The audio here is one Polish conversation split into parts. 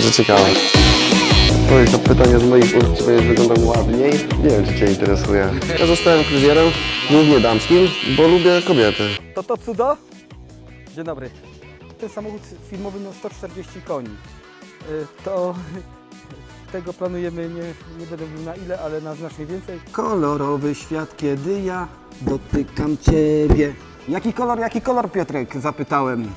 będzie ciekawe. Twoje to pytanie z moich ust, czy będziesz wyglądał ładniej? Nie wiem, czy Cię interesuje. Ja zostałem fryzjerem, głównie damskim, bo lubię kobiety. To to cudo? Dzień dobry. Ten samochód firmowy miał 140 koni. Y, To tego planujemy, nie, nie będę mówił na ile, ale na znacznie więcej. Kolorowy świat, kiedy ja dotykam Ciebie. Jaki kolor, jaki kolor Piotrek? Zapytałem.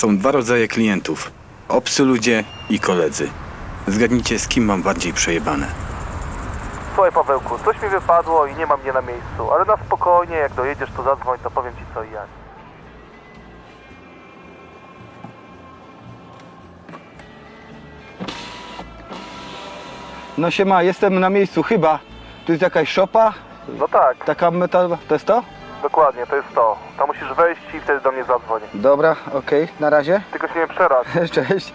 Są dwa rodzaje klientów. Obcy ludzie i koledzy. Zgadnijcie, z kim mam bardziej przejebane. Słuchaj Pawełku, coś mi wypadło i nie mam mnie na miejscu, ale na spokojnie, jak dojedziesz to zadzwoń, to powiem ci co i jak. No siema, jestem na miejscu chyba. Tu jest jakaś szopa, No tak, taka metalowa. To jest to? Dokładnie, to jest to. Tam musisz wejść i wtedy do mnie zadzwoń. Dobra, okej, na razie. Tylko się nie przerać. Cześć.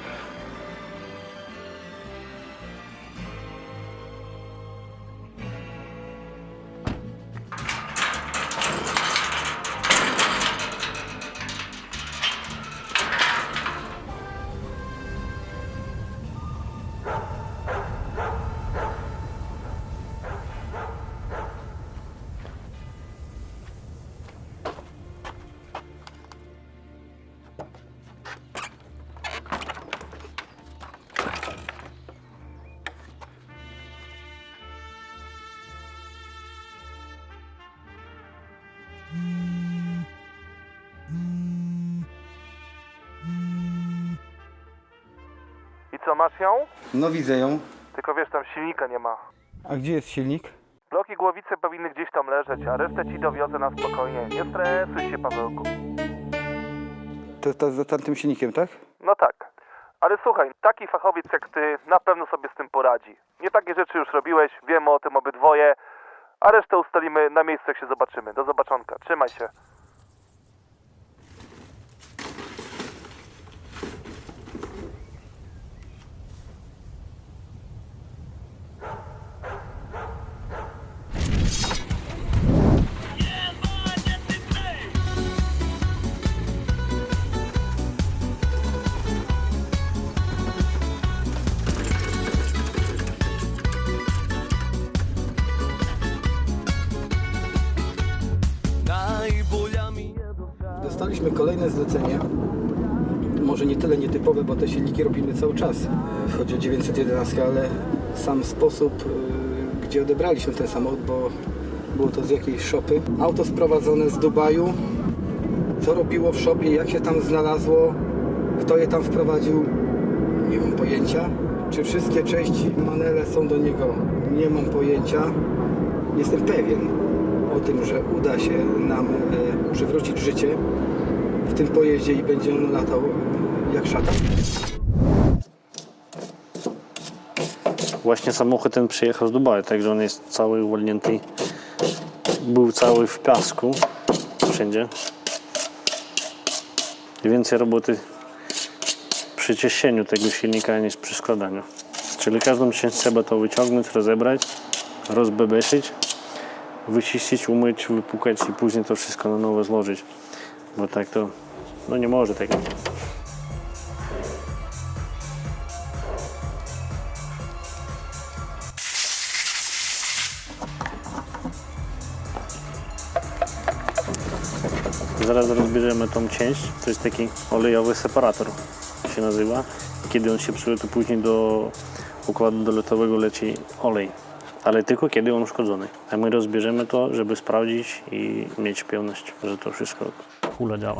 Co, masz ją? No widzę ją. Tylko wiesz, tam silnika nie ma. A gdzie jest silnik? Bloki głowice powinny gdzieś tam leżeć, a resztę ci dowiozę na spokojnie. Nie stresuj się, Pawełku. To, to za tamtym silnikiem, tak? No tak. Ale słuchaj, taki fachowiec jak ty na pewno sobie z tym poradzi. Nie takie rzeczy już robiłeś, wiemy o tym obydwoje, a resztę ustalimy na miejscu, jak się zobaczymy. Do zobaczonka. Trzymaj się. Kolejne zlecenie. Może nie tyle nietypowe, bo te silniki robimy cały czas. E, Chodzi o 911, ale sam sposób, e, gdzie odebraliśmy ten samochód, bo było to z jakiejś szopy. Auto sprowadzone z Dubaju. Co robiło w szopie, jak się tam znalazło, kto je tam wprowadził, nie mam pojęcia. Czy wszystkie części manele są do niego, nie mam pojęcia. Jestem pewien o tym, że uda się nam e, przywrócić życie w tym pojeździe i będzie on latał jak szatan. Właśnie samochód ten przyjechał z Dubaju, także on jest cały uwolnięty. Był cały w piasku, wszędzie. Więcej roboty przy czyszczeniu tego silnika niż przy składaniu. Czyli każdą część trzeba to wyciągnąć, rozebrać, rozbebeszyć, wyczyścić, umyć, wypukać i później to wszystko na nowo złożyć. Bo tak to, no nie może tego. Zaraz rozbierzemy tą część. To jest taki olejowy separator się nazywa. Kiedy on się przyletu to później do układu dolotowego leci olej. Ale tylko kiedy on uszkodzony. A my rozbierzemy to, żeby sprawdzić i mieć pewność, że to wszystko kula działa.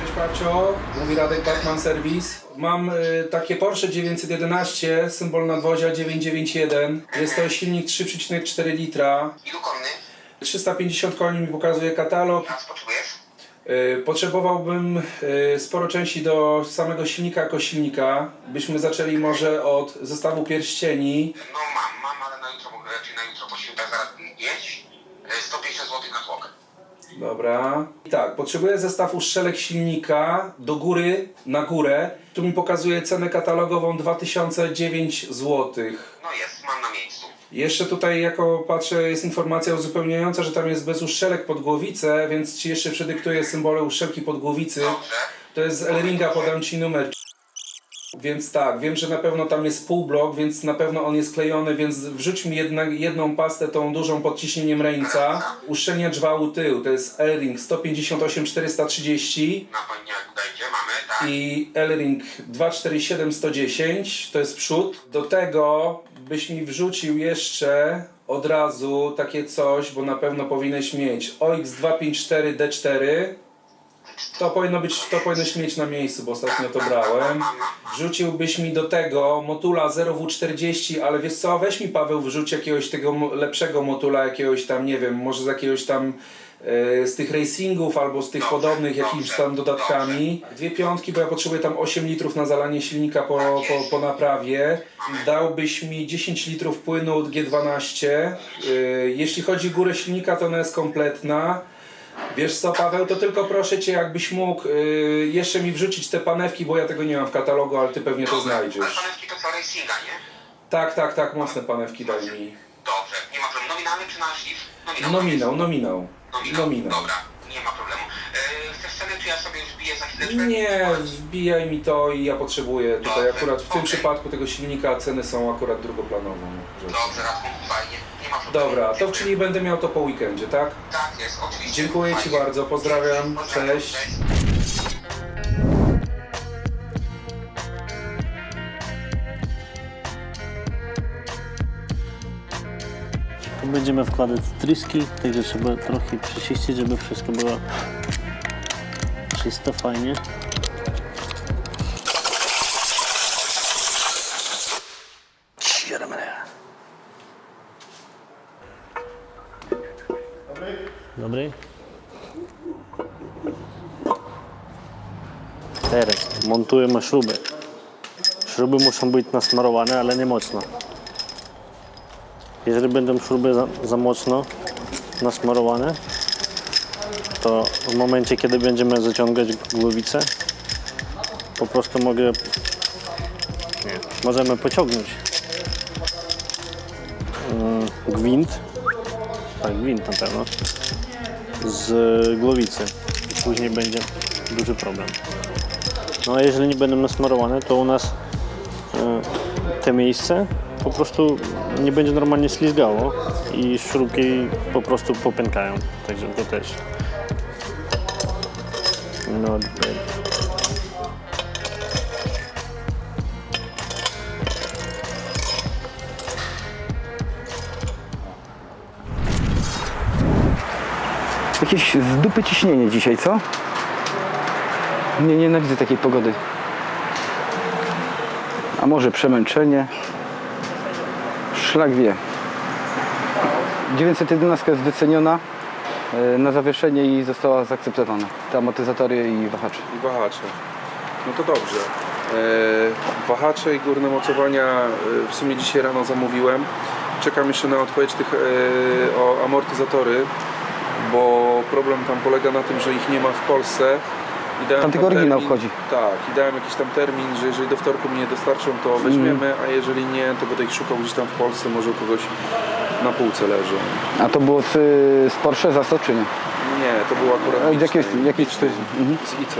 Cześć Pacio, mówi Radek Batman Service. Mam y, takie Porsche 911, symbol nadwozia 991. Jest to silnik 3,4 litra. Ilu konny? 350 koni mi pokazuje katalog. Nas potrzebujesz? Y, Potrzebowałbym y, sporo części do samego silnika jako silnika. Byśmy zaczęli może od zestawu pierścieni. No mam, mam, ale na jutro mogę, raczej na jutro po świętach zaraz jedź. Y, 150 zł na tłokę. Dobra. I tak, potrzebuję zestaw uszczelek silnika do góry, na górę. Tu mi pokazuje cenę katalogową 2009 zł. No jest, mam na miejscu. Jeszcze tutaj, jako patrzę, jest informacja uzupełniająca, że tam jest bez uszczelek pod głowicę, więc ci jeszcze przedyktuję symbole uszczelki pod głowicy. Dobrze. To jest z Elringa, podam ci numer. Więc tak, wiem, że na pewno tam jest półblok, więc na pewno on jest klejony, więc wrzuć mi jedna, jedną pastę tą dużą pod ciśnieniem reńca. Uszczelniacz wału tył, to jest Elring 158 430 Na mamy, tak? i Elring 247 110, to jest przód. Do tego byś mi wrzucił jeszcze od razu takie coś, bo na pewno powinieneś mieć OX 254 D4. To powinno być, to powinieneś mieć na miejscu, bo ostatnio to brałem. Wrzuciłbyś mi do tego motula 0W40, ale wiesz co, weź mi Paweł wrzuć jakiegoś tego lepszego motula, jakiegoś tam, nie wiem, może z jakiegoś tam e, z tych racingów albo z tych podobnych jakimiś tam dodatkami. Dwie piątki, bo ja potrzebuję tam 8 litrów na zalanie silnika po, po, po naprawie. Dałbyś mi 10 litrów płynu od G12. Y, Jeśli chodzi o górę silnika, to ona jest kompletna. Wiesz co, Paweł, to tylko proszę Cię, jakbyś mógł y, jeszcze mi wrzucić te panewki, bo ja tego nie mam w katalogu, ale Ty pewnie to znajdziesz. Panewki to co, racinga, nie? Tak, tak, tak, mocne panewki daj mi. Dobrze, nie ma problemu. Nominalny czy na szlif? Nominał, nominał. Nominał. Nominał. Dobra, nie ma problemu. Yy, chcesz cenę, czy ja sobie za chwileczkę? Nie, wbijaj mi to i ja potrzebuję tutaj Dobrze, akurat w tym okej. przypadku tego silnika ceny są akurat drugoplanową. rzeczą. Dobrze, Radku, fajnie. Nie ma problemu. Dobra, to czyli będę miał to po weekendzie, tak? Tak jest, oczywiście. Dziękuję Ci Fajnie. bardzo, pozdrawiam, Pozdrawiam, cześć. Będziemy wkładać tryski, także trzeba trochę przeczyścić, żeby wszystko było czysto, fajnie. Dobry. Teraz montujemy śruby. Śruby muszą być nasmarowane, ale nie mocno. Jeżeli będą śruby za, za mocno nasmarowane, to w momencie, kiedy będziemy zaciągać głowicę, po prostu mogę, możemy pociągnąć mm, gwint, tak, gwint na pewno, z głowicy. Później będzie duży problem. No a jeżeli nie będą nasmarowane, to u nas e, te miejsce po prostu nie będzie normalnie ślizgało i śrubki po prostu popękają. Także to też. Not bad. Jakieś z dupy ciśnienie dzisiaj, co? Nie nienawidzę takiej pogody. A może przemęczenie? Szlak wie. 911 jest wyceniona e, na zawieszenie i została zaakceptowana. Te amortyzatory i wahacze. i wahacze. No to dobrze. E, wahacze i górne mocowania e, w sumie dzisiaj rano zamówiłem. Czekam jeszcze na odpowiedź tych o amortyzatory, bo problem tam polega na tym, że ich nie ma w Polsce. I dałem Tam tylko oryginał termin- wchodzi. Tak, i dałem jakiś tam termin, że jeżeli do wtorku mi nie dostarczą, to weźmiemy, a jeżeli nie, to będę ich szukał gdzieś tam w Polsce, może u kogoś na półce leżą. A to było z, z Porsche za 100 czy nie? Nie, to było akurat jakiejś- Bilstein. jakiejś to jest- mhm. z IC.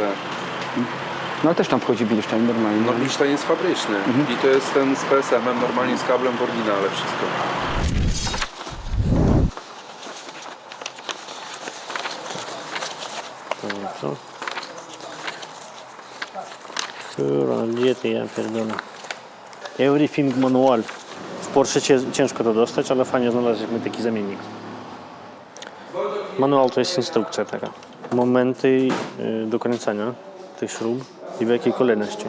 No ale też tam wchodzi Bilstein normalnie. No Bilstein jest fabryczny i to jest ten z PSM-em, normalnie z kablem w oryginale wszystko. Co? Kurwa, gdzie ty, ja pierdolę. Everything manual. W Porsche ciężko to dostać, ale fajnie znaleźliśmy taki zamiennik. Manual to jest instrukcja taka. Momenty y, dokręcania tych śrub i w jakiej kolejności.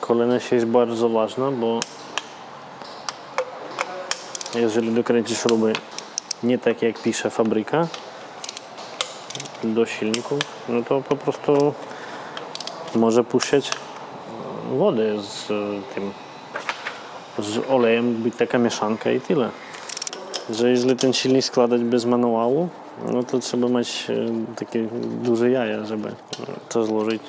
Kolejność jest bardzo ważna, bo jeżeli dokręcisz śruby nie tak jak pisze fabryka, do silników, no to po prostu może puszczać wodę z e, tym z olejem, być taka mieszanka i tyle. Że jeżeli ten silnik składać bez manuału, No to trzeba mieć e, takie duże jaja, żeby e, to złożyć.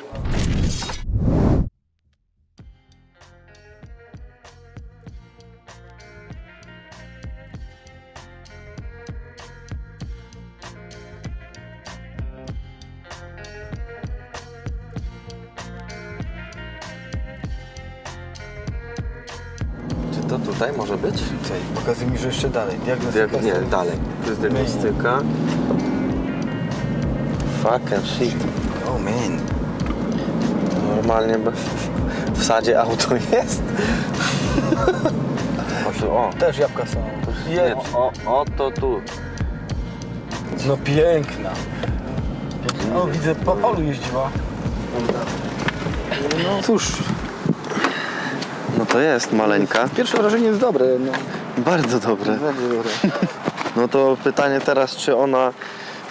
Tutaj może być? Tutaj, pokazuj mi, że jeszcze dalej. Diagnostyka. Jak, nie, dalej. To jest diagnostyka. Fucking shit. Oh man. Normalnie w sadzie auto jest. O, Też jabłka są. nie, o, o to tu. No piękna. O, widzę, po polu jeździła. No cóż, to jest maleńka. pierwsze wrażenie jest dobre. No. Bardzo dobre. Bardzo dobre. No to pytanie teraz, czy ona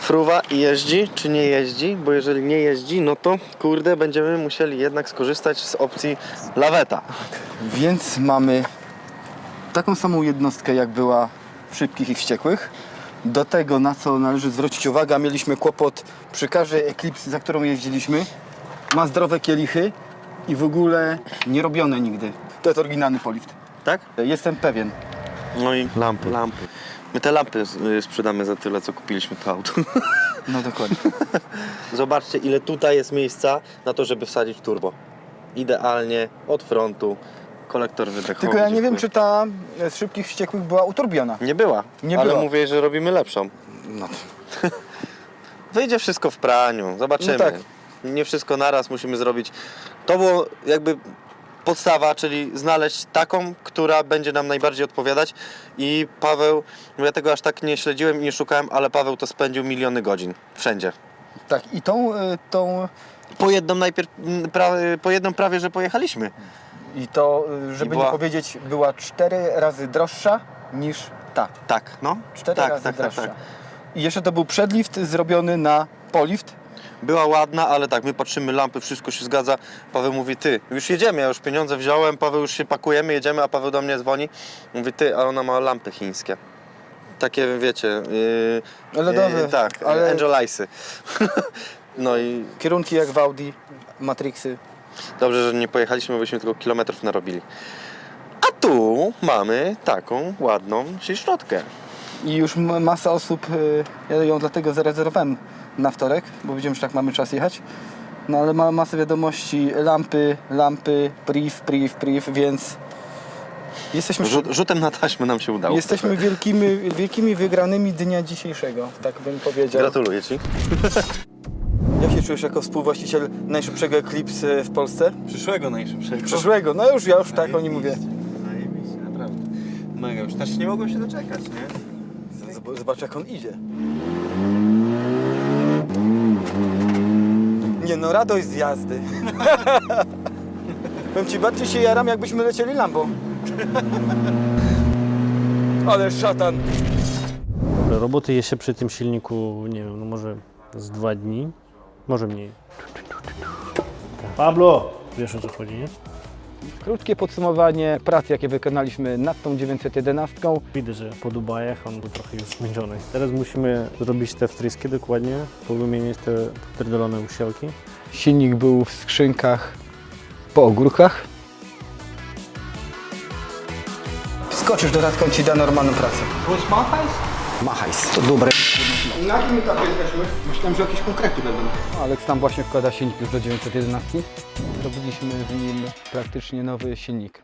fruwa i jeździ, czy nie jeździ? Bo jeżeli nie jeździ, no to kurde, będziemy musieli jednak skorzystać z opcji laweta. Więc mamy taką samą jednostkę, jak była w Szybkich i Wściekłych. Do tego, na co należy zwrócić uwagę, mieliśmy kłopot przy każdej Eclipse, za którą jeździliśmy. Ma zdrowe kielichy i w ogóle nie robione nigdy. To jest oryginalny polift. Tak? Jestem pewien. No i lampy. lampy. My te lampy y, sprzedamy za tyle, co kupiliśmy to auto. No dokładnie. Zobaczcie, ile tutaj jest miejsca na to, żeby wsadzić turbo. Idealnie, od frontu, kolektor wydechowy. Tylko ja nie wiem, dziękuję. czy ta z Szybkich Wściekłych była uturbiona. Nie była, Nie ale była. mówię, że robimy lepszą. No. Wyjdzie wszystko w praniu, zobaczymy. No tak. Nie wszystko naraz musimy zrobić. To było jakby podstawa, czyli znaleźć taką, która będzie nam najbardziej odpowiadać i Paweł, ja tego aż tak nie śledziłem i nie szukałem, ale Paweł to spędził miliony godzin, wszędzie. Tak, i tą, y, tą Po jedną najpierw, m, pra, po jedną prawie, że pojechaliśmy. i to, y, żeby I była- nie powiedzieć, była cztery razy droższa niż ta. Tak, no. Cztery tak, razy tak, tak, droższa. tak. I jeszcze to był przedlift zrobiony na polift. Była ładna, ale tak, my patrzymy, lampy, wszystko się zgadza. Paweł mówi, ty, już jedziemy, ja już pieniądze wziąłem, Paweł już się pakujemy, jedziemy, a Paweł do mnie dzwoni. Mówi, ty, a ona ma lampy chińskie. Takie, wiecie, yy, LEDowe, yy, tak, ale- ale... Angelisy. no i Kierunki jak w Audi, Matrixy. dobrze, że nie pojechaliśmy, byśmy tylko kilometrów narobili. A tu mamy taką ładną środkę. I już masa osób, y, ja ją dlatego zarezerwowałem na wtorek, bo wiedziałem, że tak mamy czas jechać. No ale ma masę wiadomości, lampy, lampy, priv, priv, priv, więc jesteśmy, Rzut, rzutem na taśmę nam się udało. jesteśmy wielkimi, wielkimi wygranymi dnia dzisiejszego, tak bym powiedział. Gratuluję Ci. Jak się czujesz jako współwłaściciel najszybszego Eclipse w Polsce? Przyszłego najszybszego. Przyszłego, no już ja już tak o nim mówię. Zajebiście, naprawdę. Mega, już też nie mogłem się doczekać, nie? Zob- Zobacz jak on idzie. Nie no, radość z jazdy. Powiem ci, bardziej się jaram jakbyśmy lecieli Lambo. Ale szatan. Roboty jeszcze przy tym silniku, nie wiem, no może z dwa dni, może mniej. Pablo! Wiesz o co chodzi, nie? Krótkie podsumowanie prac, jakie wykonaliśmy nad tą 911. Widzę, że po Dubajach on był trochę już zmęczony. Teraz musimy zrobić te wtryski dokładnie, powymieniać te pierdolone usielki. Silnik był w skrzynkach po ogórkach. Skoczysz do Radka, on ci da normalną pracę. Byłeś machajs? Machajs, to dobre. Na jakim etapie jesteśmy? Myślałem, że jakieś konkrety będą. Aleks tam właśnie wkłada silnik już do 911. Robiliśmy w nim praktycznie nowy silnik.